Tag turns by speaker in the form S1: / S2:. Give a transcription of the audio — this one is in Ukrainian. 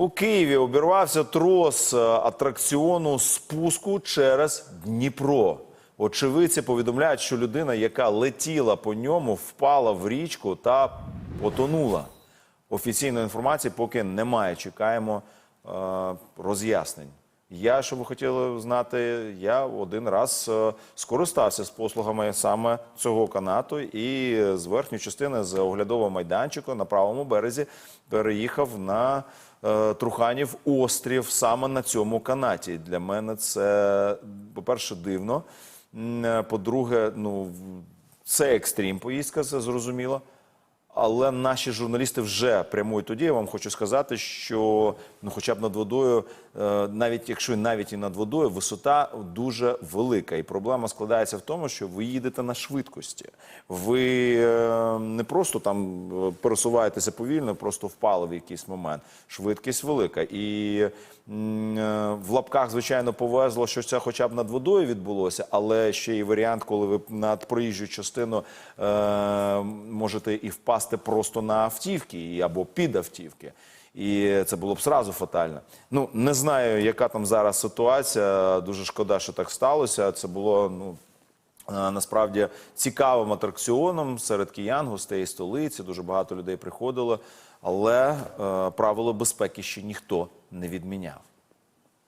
S1: У Києві обірвався трос е, атракціону спуску через Дніпро. Очевидці повідомляють, що людина, яка летіла по ньому, впала в річку та потонула. Офіційної інформації поки немає. Чекаємо е, роз'яснень. Я, що ви хотіли знати, я один раз е, скористався з послугами саме цього канату і з верхньої частини з оглядового майданчику на правому березі переїхав на е, Труханів острів саме на цьому канаті. Для мене це, по-перше, дивно. Е, По-друге, ну це екстрім поїздка, це зрозуміло. Але наші журналісти вже прямують тоді. Я вам хочу сказати, що ну, хоча б над водою, е, навіть якщо навіть і над водою, висота дуже велика. І проблема складається в тому, що ви їдете на швидкості. Ви е, не просто там е, пересуваєтеся повільно, просто впали в якийсь момент. Швидкість велика. І е, в лапках, звичайно, повезло, що це хоча б над водою відбулося, але ще і варіант, коли ви над проїжджу частину е, можете і впасти просто на автівки або під автівки. І це було б сразу фатально. Ну не знаю, яка там зараз ситуація. Дуже шкода, що так сталося. Це було ну. Е, Насправді цікавим атракціоном серед киян, гостей столиці. Дуже багато людей приходило, але правила правило безпеки ще ніхто не відміняв.